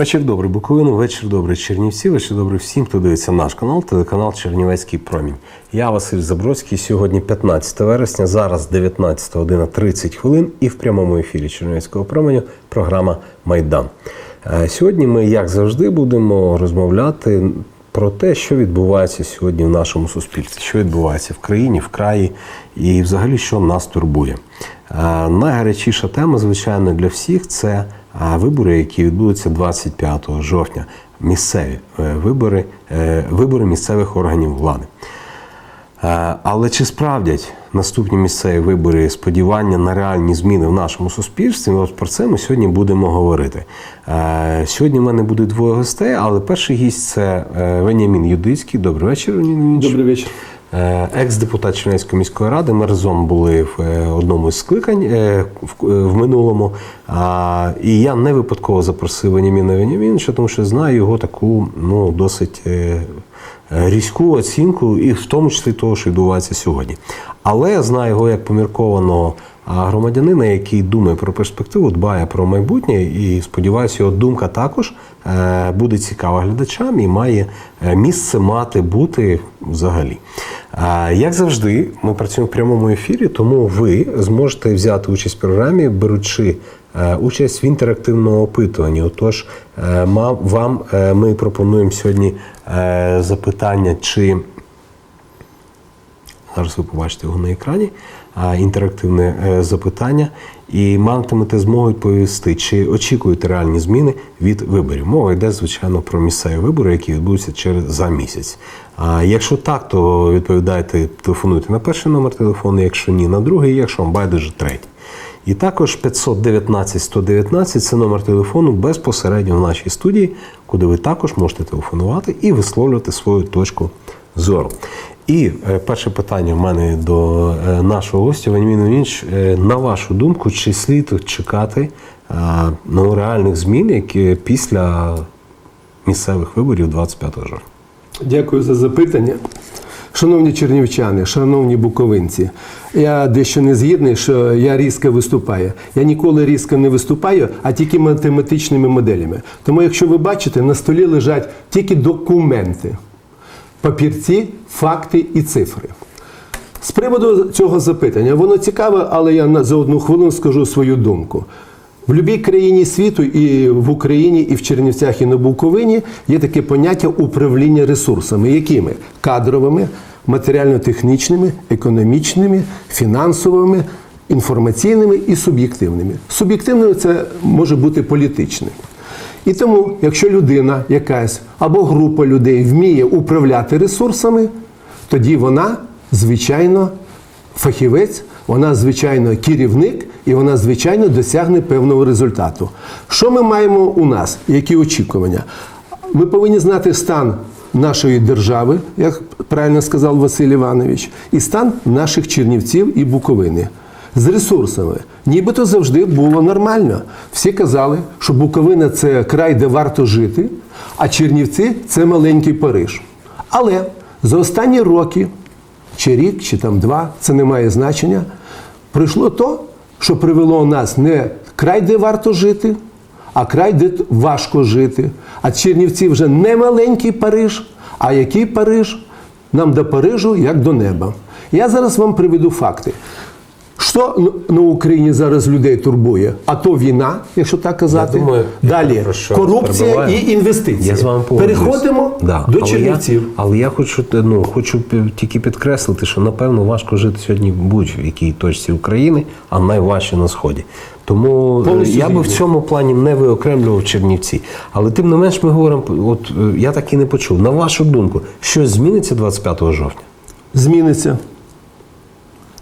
Вечір добрий Буковину, вечір добрий Чернівці, вечір добрий всім, хто дивиться наш канал, телеканал Чернівецький промінь. Я Василь Забродський. Сьогодні 15 вересня, зараз 19 година 30 хвилин і в прямому ефірі Чернівецького променю програма Майдан. Е, Сьогодні ми, як завжди, будемо розмовляти про те, що відбувається сьогодні в нашому суспільстві, що відбувається в країні, в краї і взагалі, що нас турбує. Найгарячіша тема, звичайно, для всіх це вибори, які відбудуться 25 жовтня, місцеві е, вибори, е, вибори місцевих органів влади. Але чи справдять наступні місцеві вибори сподівання на реальні зміни в нашому суспільстві? От про це ми сьогодні будемо говорити. Сьогодні в мене буде двоє гостей, але перший гість це е, Веніамін Юдицький. Добрий вечір, Веніамін. Добрий вечір. Е, Екс-депутат Чернівецької міської ради. Ми разом були в е, одному з скликань е, в, минулому. І я не випадково запросив Веніміна Веніміновича, тому що знаю його таку ну, досить різку оцінку, і в тому числі того, що відбувається сьогодні. Але я знаю його як поміркованого а, громадянина, який думає про перспективу, дбає про майбутнє, і сподіваюся, його думка також е, буде цікава глядачам і має е, місце мати бути взагалі. Е, Як завжди, ми працюємо в прямому ефірі, тому ви зможете взяти участь в програмі, беручи участь в інтерактивному опитуванні. Отож, вам ми пропонуємо сьогодні запитання, чи Зараз ви побачите його на екрані. Інтерактивне е, запитання, і матимете змогу відповісти, чи очікуєте реальні зміни від виборів. Мова йде, звичайно, про місцеві вибори, які відбудуться через за місяць. А якщо так, то відповідайте, телефонуйте на перший номер телефону, якщо ні, на другий, якщо вам байдуже третій. І також 519 119 це номер телефону безпосередньо в нашій студії, куди ви також можете телефонувати і висловлювати свою точку зору. І е, перше питання в мене до е, нашого гостя Ванімін Вінч. На вашу думку, чи слід чекати е, ну, реальних змін, які після місцевих виборів 25 жовтня? Дякую за запитання. Шановні чернівчани, шановні буковинці, я дещо не згідний, що я різко виступаю. Я ніколи різко не виступаю, а тільки математичними моделями. Тому, якщо ви бачите, на столі лежать тільки документи, папірці, факти і цифри. З приводу цього запитання, воно цікаве, але я за одну хвилину скажу свою думку. В будь-якій країні світу, і в Україні, і в Чернівцях, і на Буковині є таке поняття управління ресурсами, якими кадровими, матеріально-технічними, економічними, фінансовими, інформаційними і суб'єктивними. Суб'єктивними це може бути політичним. І тому, якщо людина якась або група людей вміє управляти ресурсами, тоді вона, звичайно, фахівець, вона, звичайно, керівник, і вона, звичайно, досягне певного результату. Що ми маємо у нас? Які очікування? Ми повинні знати стан нашої держави, як правильно сказав Василь Іванович, і стан наших Чернівців і Буковини. З ресурсами. Нібито завжди було нормально. Всі казали, що Буковина це край, де варто жити, а Чернівці це маленький Париж. Але за останні роки, чи рік, чи там два, це не має значення, прийшло то, що привело нас не край, де варто жити, а край, де важко жити. А Чернівці вже не маленький Париж, а який Париж? Нам до Парижу, як до неба. Я зараз вам приведу факти. Що на Україні зараз людей турбує? А то війна, якщо так казати. Я думаю, Далі що корупція і інвестиції. Я з вами. Переходимо Да. до Чернівців. Я, але я хочу, ну, хочу тільки підкреслити, що напевно важко жити сьогодні будь-якій точці України, а найважче на сході. Тому е, Повністю я би в цьому плані не виокремлював Чернівці. Але тим не менш ми говоримо, от е, я так і не почув. На вашу думку, щось зміниться 25 жовтня? Зміниться.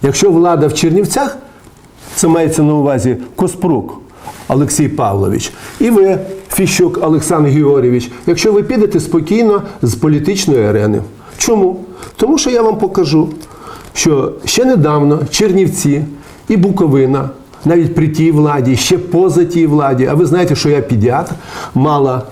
Якщо влада в Чернівцях, це мається на увазі Коспрук Олексій Павлович, і ви, Фіщук Олександр Георгійович, якщо ви підете спокійно з політичної арени. Чому? Тому що я вам покажу, що ще недавно Чернівці і Буковина, навіть при тій владі, ще поза тій владі, а ви знаєте, що я педіатр, мала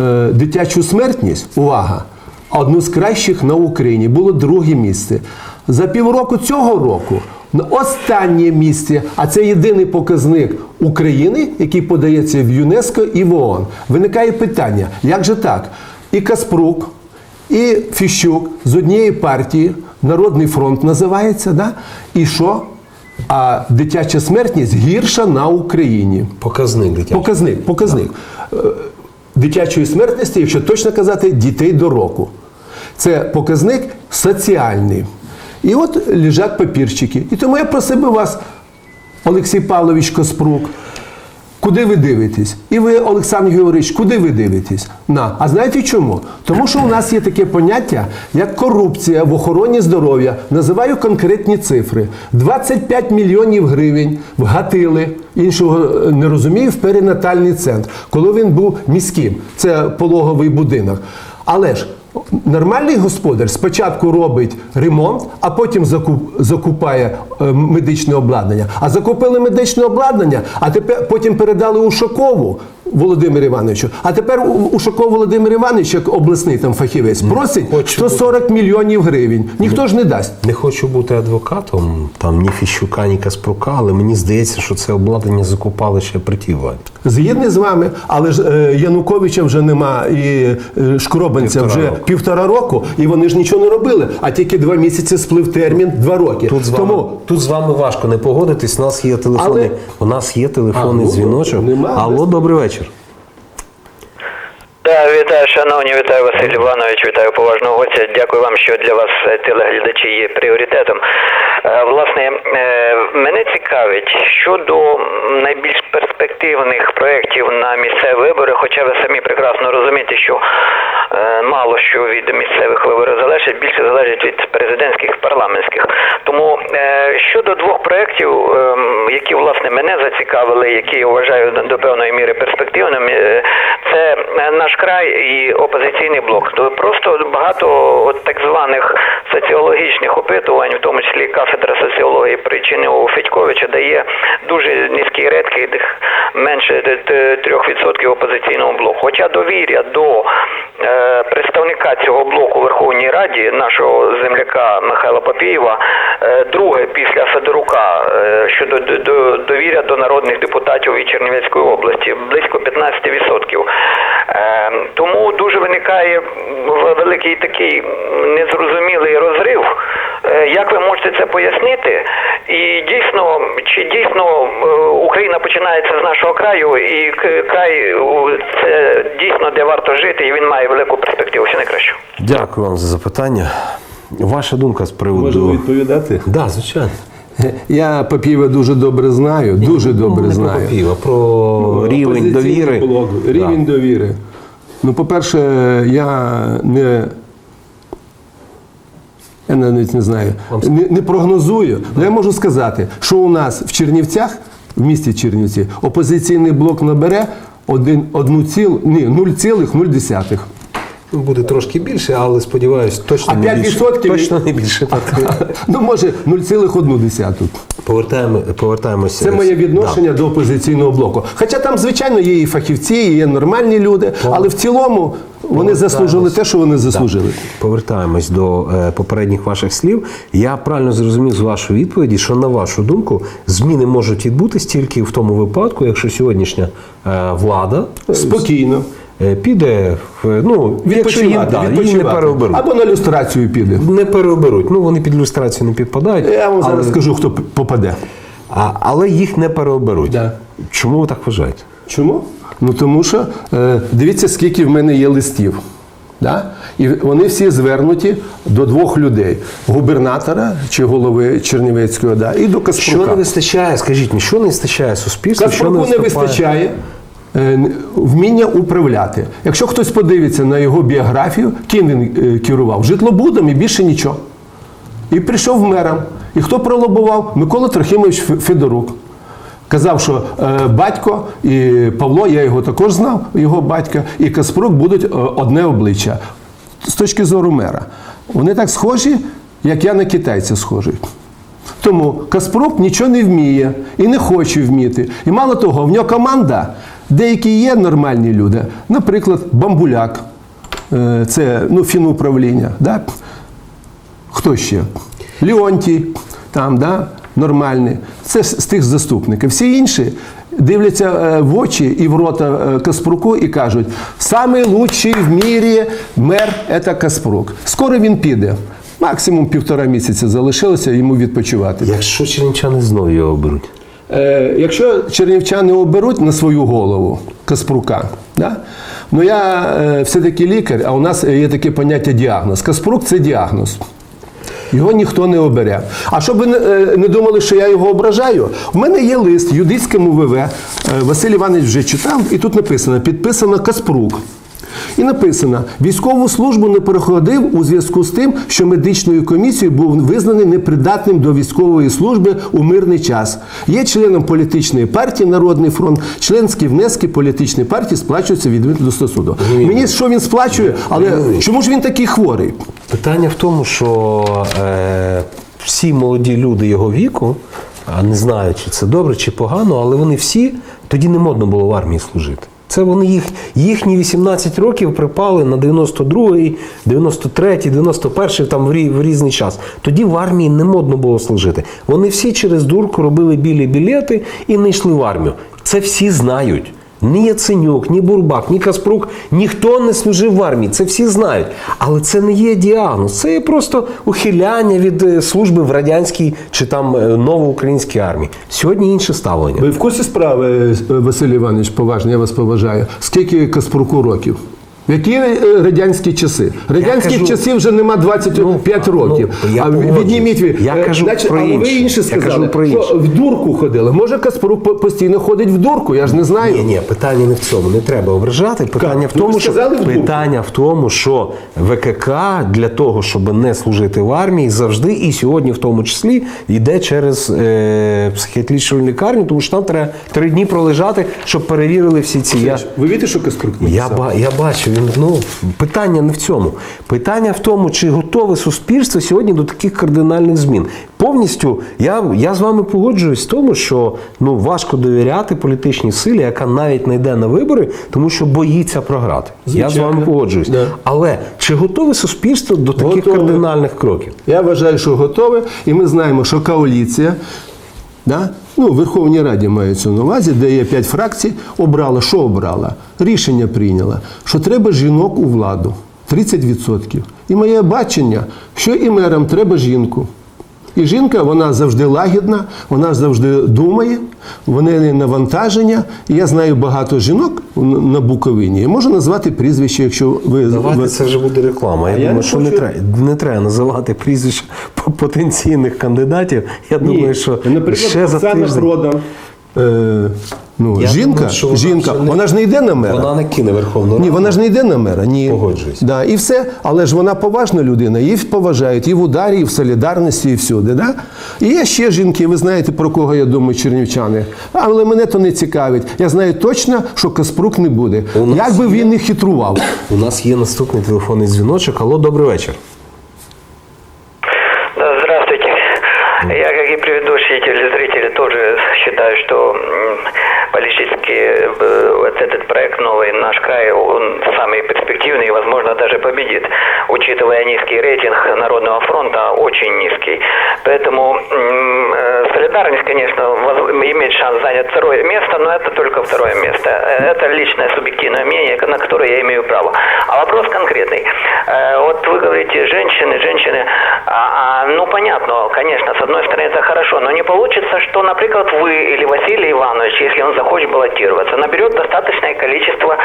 е, дитячу смертність, увага, одну з кращих на Україні, було друге місце. За півроку цього року на останнє місце, а це єдиний показник України, який подається в ЮНЕСКО і в ООН. Виникає питання, як же так? І Каспрук, і Фіщук з однієї партії, Народний фронт називається, да? і що? А дитяча смертність гірша на Україні. Показник дитячий. Показник, показник. Е, Дитячої смертності, якщо точно казати, дітей до року. Це показник соціальний. І от лежать папірчики. І тому я просив вас, Олексій Павлович Коспрук, куди ви дивитесь? І ви, Олександр Георгійович, куди ви дивитесь? На. А знаєте чому? Тому що у нас є таке поняття, як корупція в охороні здоров'я. Називаю конкретні цифри. 25 мільйонів гривень вгатили, іншого е, не розумію, в перинатальний центр, коли він був міським. Це пологовий будинок. Але ж Нормальний господар спочатку робить ремонт, а потім закуп, закупає е, медичне обладнання. А закупили медичне обладнання, а тепер потім передали Ушакову Володимиру Івановичу. А тепер Ушаков Володимир Іванович, як обласний там фахівець, просить хочу 140 мільйонів гривень. Ніхто ж не дасть. Не хочу бути адвокатом, там ні Фіщука, ні Каспрука, але мені здається, що це обладнання закупали ще при тій владі. Згідний з вами, але ж е, Януковича вже нема і е, Шкробанця Півтора вже. Півтора року, і вони ж нічого не робили, а тільки два місяці сплив термін, два роки. Тут з вами, Тому тут з вами важко не погодитись. У нас є телефони. Але- У нас є телефонний дзвіночок. Алло, добрий вечір. Да, вітаю, шановні, вітаю Василь Іванович, вітаю поважного гостя. Дякую вам, що для вас е, телеглядачі є пріоритетом. Е, Власне, е, мене цікавить щодо найбільш перспективних проєктів на місцеві вибори, хоча ви самі прекрасно розумієте, що мало що від місцевих виборів залежить, більше залежить від президентських парламентських. Тому щодо двох проєктів, ем, які власне мене зацікавили, які я вважаю до- певної міри перспективними, це е, наш край і опозиційний блок. То просто багато от так званих соціологічних опитувань, в тому числі кафедра соціології при Чинилову Федьковича, дає дуже низький рейтинг, менше т- т- 3% опозиційному блоку. Хоча довір'я до е, представника цього блоку у Верховній Раді, нашого земляка Михайла Папієва, е, друге після Федорука е, щодо д- д- довір'я до народних депутатів і Чернівецької області близько 15%. Е, Тому дуже виникає в- великий такий незрозумілий розрив. Е, Як ви можете це пояснити? І дійсно, чи дійсно е, Україна починається з нашого краю, і край це дійсно де варто жити, і він має велику перспективу. Все найкраще. Дякую вам за запитання. Ваша думка з приводу. Можу відповідати. Да, звичайно. Я Папієва дуже добре знаю, дуже добре ну, не знаю. про Попіва, про рівень довіри. блок, Рівень довіри. Ну, по-перше, я не. Я навіть не знаю, не, не прогнозую. Але я можу сказати, що у нас в Чернівцях, в місті Чернівці, опозиційний блок набере один, одну ціл, ні, 0,0. Буде трошки більше, але сподіваюся, точно А не більше. 5% Точно не більше. Так. Ну, може, 0,1. Повертаємо, повертаємося. Це моє відношення до опозиційного блоку. Хоча там, звичайно, є і фахівці, і є нормальні люди, але в цілому вони заслужили те, що вони заслужили. Повертаємось до е, попередніх ваших слів. Я правильно зрозумів з вашої відповіді, що на вашу думку зміни можуть відбутись тільки в тому випадку, якщо сьогоднішня е, влада Спокійно. Е, піде в ну, якщо їм, да, її не переоберуть. Або на люстрацію піде. Не переоберуть. Ну вони під люстрацію не підпадають. Я вам зараз скажу, хто попаде. а, але їх не переоберуть. Да. Чому ви так вважаєте? Чому? Ну тому що е, дивіться, скільки в мене є листів. Да? І вони всі звернуті до двох людей: губернатора чи голови Чернівецької ОДА і до Каспрука. Що не вистачає? Скажіть мені, що не вистачає суспільству? що Каспруку не вистачає вміння управляти. Якщо хтось подивиться на його біографію, ким він е, керував? Житлобудом і більше нічого. І прийшов мером. І хто пролобував? Микола Трохимович Федорук. Казав, що е, батько і Павло, я його також знав, його батька, і Каспрук будуть е, одне обличчя. З точки зору мера. Вони так схожі, як я на китайця схожий. Тому Каспрук нічого не вміє і не хоче вміти. І мало того, в нього команда, деякі є нормальні люди, наприклад, Бамбуляк, е, це ну, фінуправління. Да? Хто ще? Леонтій, там, да? нормальний. Це з тих заступників. Всі інші дивляться е, в очі і в рота е, Каспруку і кажуть: лучший в мірі мер це Каспрук. Скоро він піде. Максимум півтора місяця залишилося йому відпочивати. Якщо чернівчани знову його оберуть. Е, якщо чернівчани оберуть на свою голову Каспрука, да? ну я е, все-таки лікар, а у нас є таке поняття діагноз. Каспрук це діагноз. Його ніхто не обере. А щоб ви не, е, думали, що я його ображаю, у мене є лист юдицькому ВВ. Василь Іванович вже читав, і тут написано: підписано Каспрук. І написано: військову службу не проходив у зв'язку з тим, що медичною комісією був визнаний непридатним до військової служби у мирний час. Є членом політичної партії Народний фронт, членські внески політичної партії сплачуються відповідно до статуту. Мені що він сплачує, але чому ж він такий хворий? Питання в тому, що е, всі молоді люди його віку, а не знаю, чи це добре, чи погано, але вони всі тоді не модно було в армії служити. Це вони їх, їхні 18 років припали на 92-й, 93-й, 91-й, там в, рі- в різний час. Тоді в армії не модно було служити. Вони всі через дурку робили білі білети і не йшли в армію. Це всі знають. Ні Яценюк, ні Бурбак, ні Каспрук, ніхто не служив в армії. Це всі знають. Але це не є діагноз, це є просто ухиляння від е, служби в радянській чи там е, новоукраїнській армії. Сьогодні інше ставлення. Ви в курсі справи, е, Василь Іванович, поважно, я вас поважаю. Скільки Каспруку років? В які е, радянські часи? Радянських кажу- часів вже нема 25 Ну, років. ну, я а відніміть ви. Я Е, кажу про а ви інше. інше Я кажу про що в дурку ходили. Може, Каспрук постійно ходить в дурку, я ж не знаю. Ні, ні, питання не в цьому. Не треба ображати. Питання в Ну, тому, що в питання в тому, що ВКК для того, щоб не служити в армії, завжди і сьогодні, в тому числі, йде через е, психіатричну лікарню, тому що там треба три дні пролежати, щоб перевірили всі ці. Я, Ви бачите, що Каспрук я, я бачу, ну питання не в цьому. Питання в тому, чи готове суспільство сьогодні до таких кардинальних змін. Повністю я, я з вами погоджуюсь в тому, що ну важко довіряти політичній силі, яка навіть не йде на вибори, тому що боїться програти. Я з вами погоджуюсь. Да. Але чи готове суспільство до таких Готове. кардинальних кроків? Я вважаю, що готове, і ми знаємо, що коаліція, да? Ну, в Верховній Раді мається на увазі, де є п'ять фракцій, обрала, що обрала? Рішення прийняла, що треба жінок у владу 30%. І моє бачення, що і мерам треба жінку. І жінка, вона завжди лагідна, вона завжди думає, вони навантаження. Я знаю багато жінок на Буковині. Я можу назвати прізвище, якщо ви Давайте ви- це вже буде реклама. Я, я думаю, не що не треба не треба називати прізвища потенційних кандидатів. Я думаю, що наприклад, ще за тиждень. Продан. Ну, Я жінка, думаю, що вона жінка, вже не- вона ж не йде на мера. Вона не кине Верховну Раду. Ні, вона ж не йде на мера. Ні. Погоджуюсь. Да, і все. Але ж вона поважна людина, її поважають і в ударі, і в солідарності, і всюди. Да? І є ще жінки, ви знаєте, про кого я думаю, чернівчани. Але мене то не цікавить. Я знаю точно, що Каспрук не буде. У нас Як би він не хитрував. У нас є наступний телефонний дзвіночок. Алло, добрий вечір. Конечно, имеет шанс занять второе место, но это только второе место. Э, Это личное субъективное мнение, на которое я имею право. А вопрос конкретный. Э, Вот вы говорите, женщины, женщины, а, а, ну понятно, конечно, с одной стороны это хорошо, но не получится, что, например, вы или Василий Иванович, если он захочет баллотироваться, наберет достаточное количество,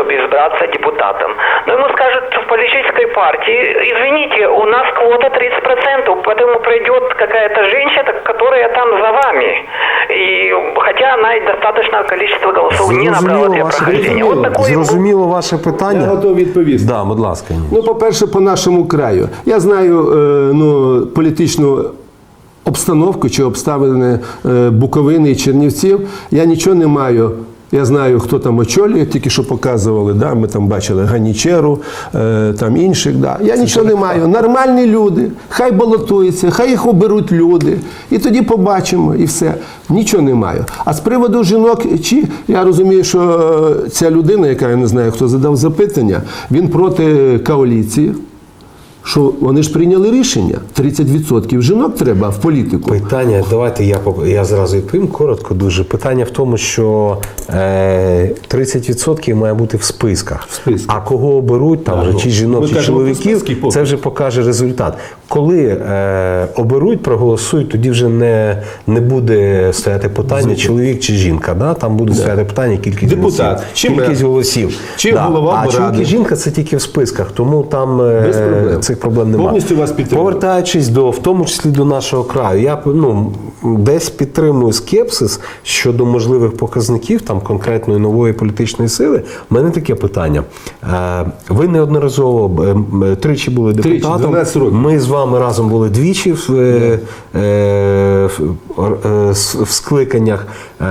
чтобы избраться депутатом. Но ему скажут в политической партии, извините, у нас квота 30%, поэтому пройдет какая-то женщина, которая там за вами. И хотя она и достаточное количество голосов не набрала для ваше прохождения. Вот такой Зрозуміло ваше питання. Я готовий відповісти. Да, будь ласка. Ну, по-перше, по нашому краю. Я знаю е, ну, політичну обстановку чи обставини е, Буковини і Чернівців. Я нічого не маю. Я знаю, хто там очолює, тільки що показували. Да? Ми там бачили Ганічеру, е, там інших. Да. Я нічого не маю. Нормальні люди, хай балотуються, хай їх оберуть люди. І тоді побачимо, і все. Нічого не маю. А з приводу жінок, чи я розумію, що е, ця людина, яка я не знаю, хто задав запитання, він проти коаліції що вони ж прийняли рішення. 30% жінок треба в політику. Питання, давайте я я зразу відповім коротко. Дуже питання в тому, що е, 30% має бути в списках. В списках. А кого оберуть там вже ну, чи жінок, ми чи кажемо чоловіків, це вже покаже результат. Коли е, оберуть, проголосують, тоді вже не, не буде стояти питання, чоловік чи жінка. Да? Там буде стояти питання кількість Депутат, голосів. чи кількість мер, голосів. чи голова а чоловік і жінка це тільки в списках, тому там е, проблем. цих проблем немає. Повністю вас підтримую. Повертаючись до, в тому числі до нашого краю, я ну, десь підтримую скепсис щодо можливих показників там конкретної нової політичної сили. У мене таке питання. Е, Ви неодноразово е, тричі були Тричі, депутатом. 12 років. Ми з вами разом були двічі в, е, е, в, е, в скликаннях. Е,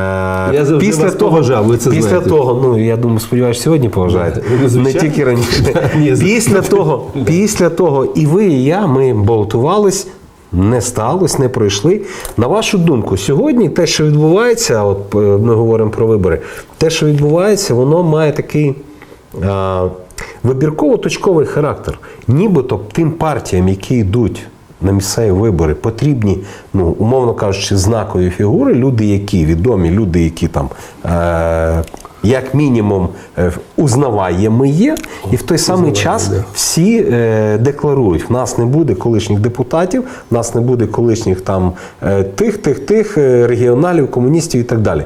Я завжди вас поважав, ви це після знаєте. того, ну я думаю, сподіваюся, сьогодні поважаєте. Не тільки раніше. Після того, після того, і ви, і я, ми балотувались. Не сталося, не пройшли. На вашу думку, сьогодні те, що відбувається, от ми говоримо про вибори, те, що відбувається, воно має такий а, вибірково-точковий характер. Нібито тим партіям, які йдуть на місцеві вибори, потрібні, ну, умовно кажучи, знакові фігури, люди, які відомі, люди, які там. Е- як мінімум е, узнаваємо є, і в той самий час всі е, декларують: в нас не буде колишніх депутатів, в нас не буде колишніх там е, тих, тих, тих регіоналів, комуністів і так далі.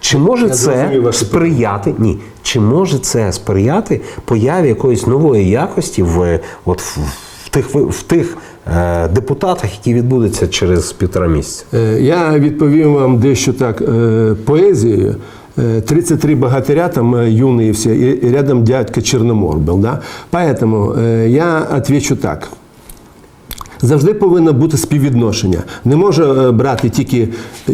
Е, чи може Я це зрозумів ваше сприяти? Ні, чи може це сприяти появі якоїсь нової якості в, е, от, в, в тих, ви- в тих е, депутатах, які відбудуться через півтора місяця? Е, Я відповім вам дещо так е, поезією. Е, 33 богатыря, там э, юные все, и и рядом дядька Черномор был. Да? Поэтому э, я отвечу так. Завжди повинно бути співвідношення. Не може е, брати тільки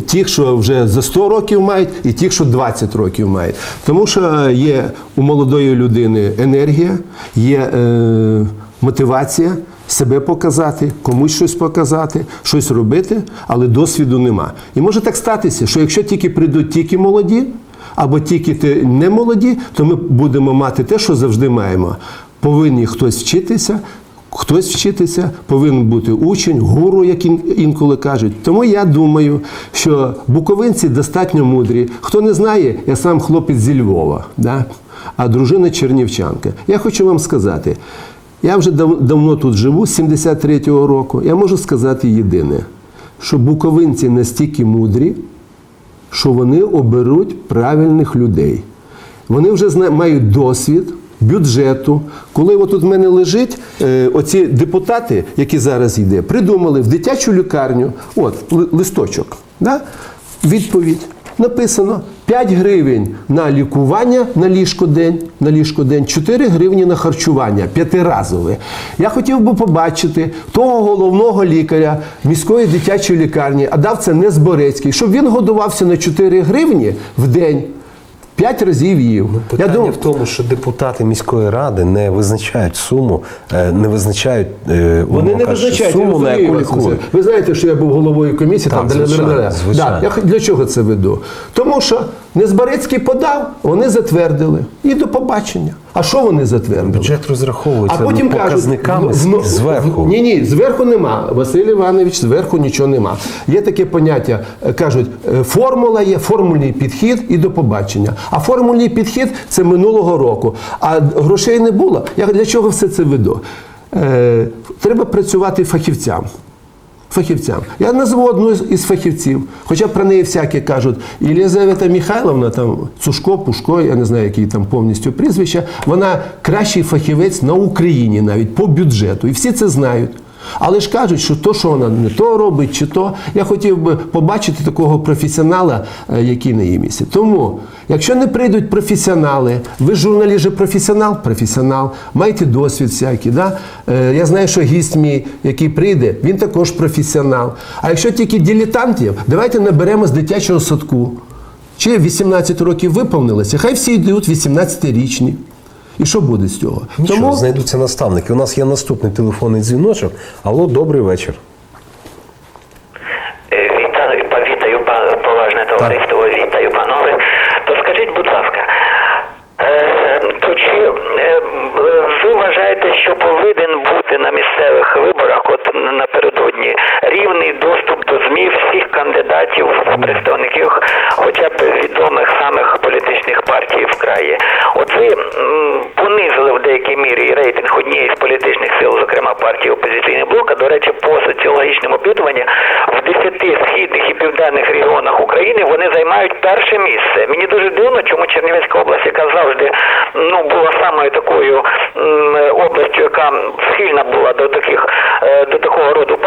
тих, що вже за 100 років мають, і тих, що 20 років мають. Тому що є у молодої людини енергія, є е, мотивація себе показати, комусь щось показати, щось робити, але досвіду нема. І може так статися, що якщо тільки прийдуть тільки молоді, або тільки не молоді, то ми будемо мати те, що завжди маємо. Повинні хтось вчитися, хтось вчитися, повинен бути учень, гуру, як інколи кажуть. Тому я думаю, що буковинці достатньо мудрі. Хто не знає, я сам хлопець зі Львова, да? а дружина чернівчанка. Я хочу вам сказати, я вже дав- давно тут живу, з 73-го року. Я можу сказати єдине, що буковинці настільки мудрі, що вони оберуть правильних людей. Вони вже мають досвід бюджету. Коли отут в мене лежить, е, оці депутати, які зараз йде, придумали в дитячу лікарню, от листочок, да? відповідь. Написано 5 гривень на лікування на ліжкодень, на ліжкодень, 4 гривні на харчування, п'ятиразове. Я хотів би побачити того головного лікаря міської дитячої лікарні, а дав це не Зборецький, щоб він годувався на 4 гривні в день, 5 разів їв. Ну, Питання думаю, в тому, що депутати міської ради не визначають суму, е, не визначають е, Вони не кажучи, визначають суму, на яку лікують. Ви знаєте, що я був головою комісії. Так, там, звичайно, да, звичайно. я для чого це веду? Тому що Незбарицький подав, вони затвердили. І до побачення. А що вони затвердили? Бюджет розраховується А потім показниками кажуть, в- зверху. Ні, ні, зверху нема. Василь Іванович, зверху нічого нема. Є таке поняття, е, кажуть, е, формула є, формульний підхід і до побачення. А формульний підхід це минулого року. А грошей не було. Я для чого все це веду? Е, треба працювати фахівцям. Фахівцям. Я назву одну із- фахівців, хоча про неї всякі кажуть. Єлізавета Михайловна, там Цушко, Пушко, я не знаю, які там повністю прізвища, вона кращий фахівець на Україні навіть по бюджету. І всі це знають. Але ж кажуть, що то, що вона не то робить, чи то. Я хотів би побачити такого професіонала, е, який на її місці. Тому, якщо не прийдуть професіонали, ви журналіст же професіонал, професіонал, маєте досвід всякий. Да? Е, Я знаю, що гість мій, який прийде, він також професіонал. А якщо тільки дилетантів, давайте наберемо з дитячого садку. Чи 18 років виповнилося, хай всі йдуть 18-річні. І що буде з цього? Нічого, знайдуться наставники. У нас є наступний телефонний дзвіночок. Алло, добрий вечір. Е, Вітаю, вітаю, па- поважне товариство, вітаю, панове. То скажіть, будь ласка, е, то чи е, ви вважаєте, що повинен бути на місцевих виборах, от напередодні, рівний доступ до ЗМІ всіх кандидатів, представників хоча б відомих самих політичних партій в краї. От ви понизили в деякій мірі рейтинг однієї з політичних сил, зокрема партії опозиційний блок. До речі, по соціологічним опитуванням в 10 східних і південних регіонах України вони займають перше місце. Мені дуже дивно, чому Чернівецька область, яка завжди ну була самою такою областю, яка схильна була до таких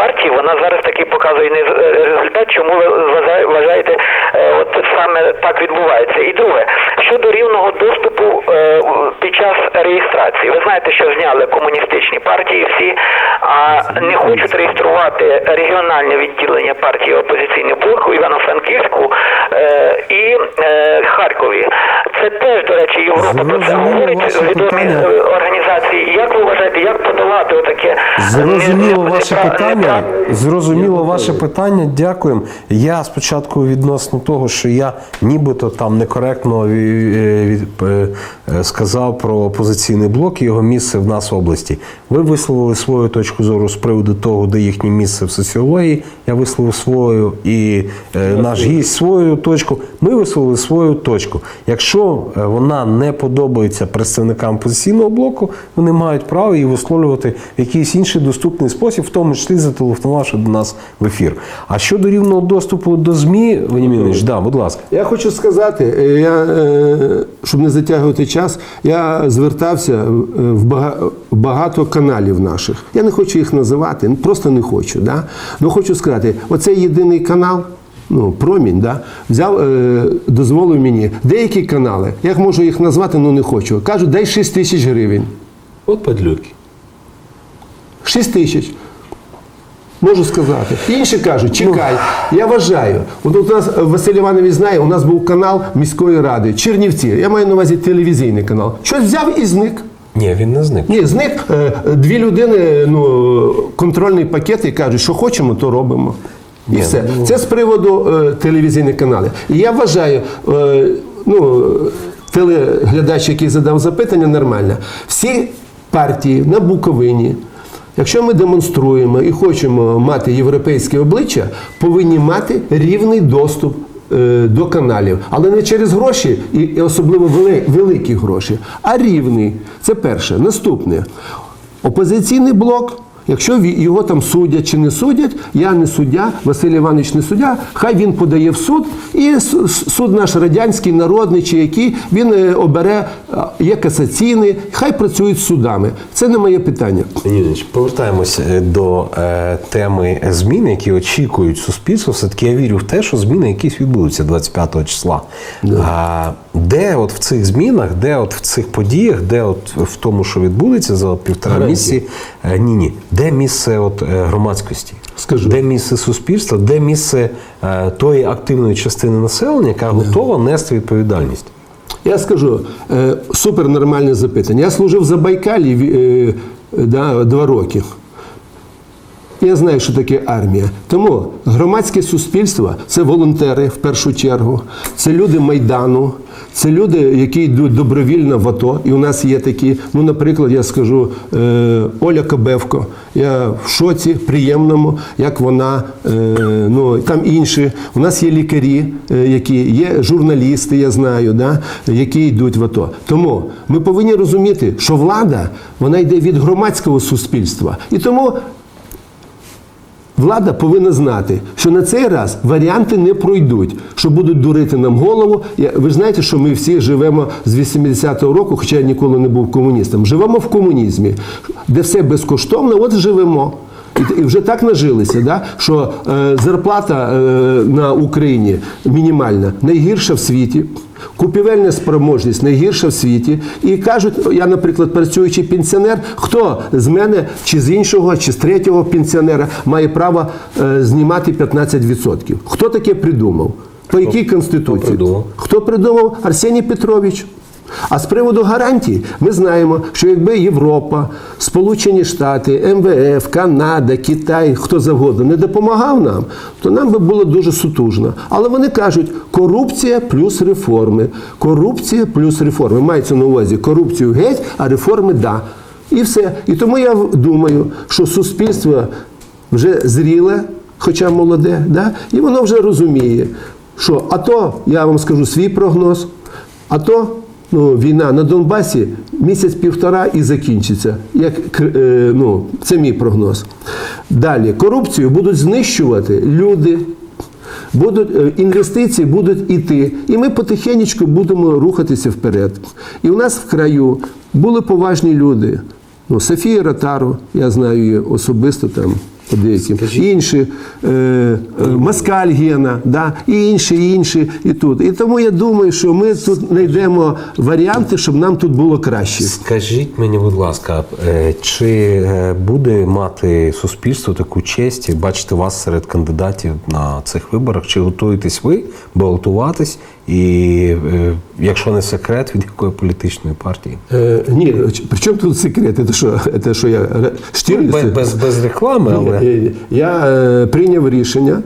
партій, вона зараз таки показує не е, результат. Чому ви вважаєте, е, от саме так відбувається? І друге, щодо рівного доступу е, під час реєстрації, ви знаєте, що зняли комуністичні партії всі, а не хочуть реєструвати регіональне відділення партії опозиційний блок Івано-Франківську і е, Харкові. Це теж, до речі, Європа про це говорить відомі е, організації. Як ви вважаєте, як подолати отаке Зрозуміло ваше питання. Зрозуміло ваше питання. Дякуємо. Я спочатку відносно того, що я нібито там некоректно е, е, е, сказав про опозиційний блок і його місце в нас в області. Ви висловили свою точку зору з приводу того, де їхнє місце в соціології. Я висловив свою і е, наш гість свою точку. Ми висловили свою точку. Якщо е, вона не подобається представникам опозиційного блоку, вони мають право її висловлювати в якийсь інший доступний спосіб, в тому числі зателефонувавши до нас в ефір. А щодо рівного доступу до ЗМІ, Венімінович, да, будь ласка. Я хочу сказати, е, я, е, щоб не затягувати час, я звертався в бага- багато каналів наших. Я не хочу їх називати, просто не хочу. Да? Ну хочу сказати, оцей єдиний канал. Ну, промінь, да, взяв, е, дозволив мені деякі канали, я можу їх назвати, але не хочу. Кажуть, дай 6 тисяч гривень. От падлюки. 6 тисяч. Можу сказати. Інші кажуть, чекай, я вважаю. От у нас е, Василь Іванович знає, у нас був канал міської ради Чернівці. Я маю на увазі телевізійний канал. Щось взяв і зник. Ні, він не зник. Ні, зник е, дві людини, ну, контрольний пакет і кажуть, що хочемо, то робимо. І Ні, все. ну- Це з приводу е, телевізійних каналів. І я вважаю, е, ну, телеглядач, який задав запитання, нормально. Всі партії на Буковині, якщо ми демонструємо і хочемо мати європейське обличчя, повинні мати рівний доступ. е, До каналів, але не через гроші, і і особливо вели- великі гроші, а рівний. Це перше. Наступне. Опозиційний блок, якщо його там судять чи не судять, я не суддя, Василь Іванович не суддя, хай він подає в суд, і суд наш радянський, народний чи який, він е, обере, є касаційний, хай працюють з судами. Це не моє питання. Леонідович, повертаємося е, до е, теми змін, які очікують суспільство. Все-таки я вірю в те, що зміни якісь відбудуться 25 числа. А, де от в цих змінах, де от в цих подіях, де от в тому, що відбудеться за півтора місяці, е, ні, ні, де місце от, е, громадськості? Скажу. Де місце суспільства, де місце е, тої активної частини населення, яка готова нести відповідальність? Я скажу е, супернормальне запитання. Я служив за Байкалі е, да, два роки. Я знаю, що таке армія. Тому громадське суспільство це волонтери в першу чергу, це люди Майдану, це люди, які йдуть добровільно в АТО. І у нас є такі. Ну, наприклад, я скажу е, Оля Кобевко. Я в шоці приємному, як вона, е, ну там інші. У нас є лікарі, е, які є журналісти, я знаю, да, які йдуть в АТО. Тому ми повинні розуміти, що влада вона йде від громадського суспільства. І тому Влада повинна знати, що на цей раз варіанти не пройдуть, що будуть дурити нам голову. Ви ж знаєте, що ми всі живемо з 80-го року, хоча я ніколи не був комуністом. Живемо в комунізмі, де все безкоштовно, от живемо. І, вже так нажилися, да? що е, зарплата е, на Україні мінімальна, найгірша в світі. Купівельна спроможність найгірша в світі. І кажуть, я, наприклад, працюючий пенсіонер, хто з мене чи з іншого, чи з третього пенсіонера має право е, знімати 15%? Хто таке придумав? По якій конституції? придумав? Хто придумав? Арсеній Петрович. А з приводу гарантій, ми знаємо, що якби Європа, Сполучені Штати, МВФ, Канада, Китай, хто завгодно не допомагав нам, то нам би було дуже сутужно. Але вони кажуть, корупція плюс реформи. Корупція плюс реформи. Мається на увазі корупцію геть, а реформи да. І все. І тому я думаю, що суспільство вже зріле, хоча молоде, да? і воно вже розуміє, що АТО, я вам скажу свій прогноз, АТО, ну, війна на Донбасі місяць-півтора і закінчиться. Як, е, ну, це мій прогноз. Далі, корупцію будуть знищувати люди. Будуть е, інвестиції будуть іти, і ми потихеньку будемо рухатися вперед. І у нас в краю були поважні люди. Ну, Софія Ротару, я знаю її особисто там деяким, інші, е, е, Маскаль Гена, да, і інші, і інші, і тут. І тому я думаю, що ми тут знайдемо варіанти, щоб нам тут було краще. Скажіть мені, будь ласка, е, чи е, буде мати суспільство таку честь бачити вас серед кандидатів на цих виборах? Чи готуєтесь ви балотуватись? І е, якщо не секрет, від якої політичної партії? Е, ні, при чому тут секрет? Це що, це що я ре- Без, без, без реклами, але Я е, прийняв рішення,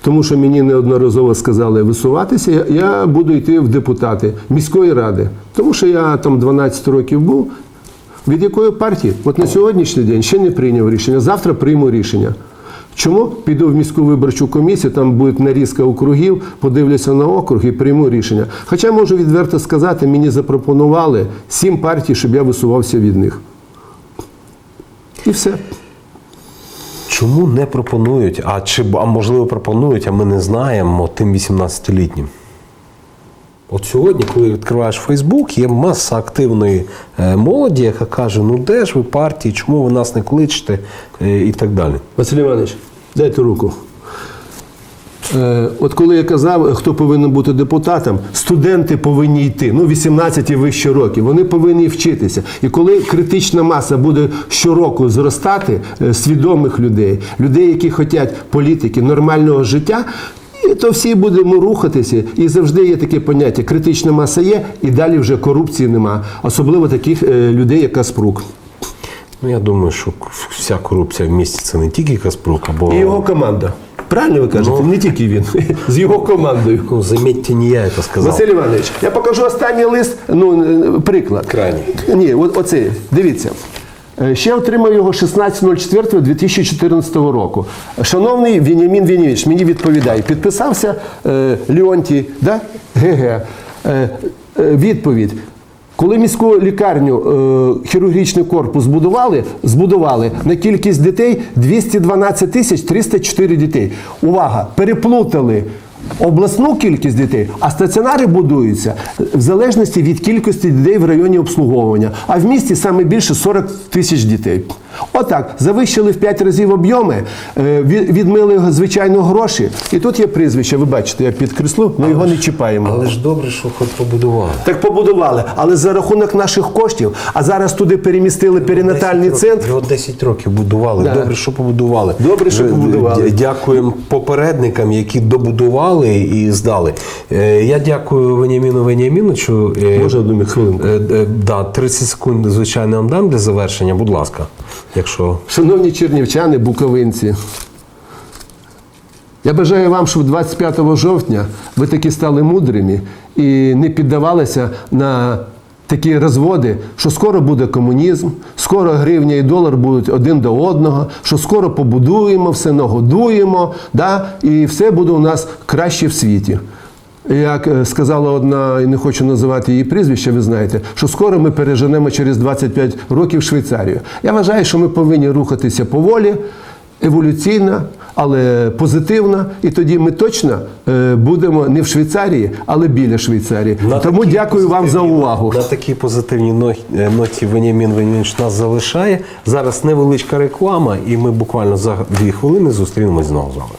тому що мені неодноразово сказали висуватися. Я буду йти в депутати міської ради, тому що я там 12 років був. Від якої партії? От на сьогоднішній день ще не прийняв рішення. Завтра прийму рішення. Чому піду в міську виборчу комісію, там буде нарізка округів, подивлюся на округ і прийму рішення. Хоча можу відверто сказати, мені запропонували сім партій, щоб я висувався від них. І все. чому не пропонують? А чи а можливо пропонують, а ми не знаємо тим 18-літнім? От сьогодні, коли відкриваєш Фейсбук, є маса активної е, молоді, яка каже: ну де ж ви партії, чому ви нас не кличете е, і так далі. Василь Іванович, дайте руку. Е, от коли я казав, хто повинен бути депутатом, студенти повинні йти, ну 18 і вище років, вони повинні вчитися. І коли критична маса буде щороку зростати е, свідомих людей, людей, які хочуть політики, нормального життя. То всі будемо рухатися, і завжди є таке поняття: критична маса є, і далі вже корупції нема, особливо таких е, людей, як Каспрук. Ну я думаю, що вся корупція в місті це не тільки Каспрук, або І його команда. Правильно ви кажете? Не тільки він, з його командою. ну, замітьте, не я це сказав. Василь Іванович, я покажу останній лист, ну, е, приклад. Крайній. Ні, от, оцей, дивіться. Е, Ще отримав його 16.04.2014 року. Шановний Веніамін Венєвич, мені відповідає, підписався е, Леонтій, да? ГГ. Е, е, відповідь. Коли міську лікарню е, хірургічний корпус збудували, збудували на кількість дітей 212 тисяч 304 дітей. Увага! Переплутали обласну кількість дітей, а стаціонари будуються в залежності від кількості дітей в районі обслуговування. А в місті саме більше 40 тисяч дітей. Отак, завищили в 5 разів об'єми, е, відмили його, звичайно гроші. І тут є прізвище, ви бачите, я підкреслю, ми його не чіпаємо. Але ж добре, що хоч побудували. Так побудували, але за рахунок наших коштів, а зараз туди перемістили перинатальний центр. Його 10 років будували. Да. Добре, що побудували. Добре, що побудували. Дякуємо попередникам, які добудували і здали. Е, Я дякую Веніаміну Веніаміновичу. Е, Може, одну хвилинку. Е, е, Да, 30 секунд, звичайно, вам дам для завершення. Будь ласка, якщо Шановні чернівчани, буковинці, я бажаю вам, щоб 25 жовтня ви таки стали мудрими і не піддавалися на такі розводи, що скоро буде комунізм, скоро гривня і долар будуть один до одного, що скоро побудуємо, все нагодуємо, да, і все буде у нас краще в світі. Як е, сказала одна, і не хочу називати її прізвище, ви знаєте, що скоро ми переженемо через 25 років Швейцарію. Я вважаю, що ми повинні рухатися поволі, еволюційно, але позитивно, і тоді ми точно е, будемо не в Швейцарії, але біля Швейцарії. На Тому дякую вам за увагу. На такій позитивній е, ноті Веніамін Веніамінович нас залишає. Зараз невеличка реклама, і ми буквально за дві хвилини зустрінемось знову з вами.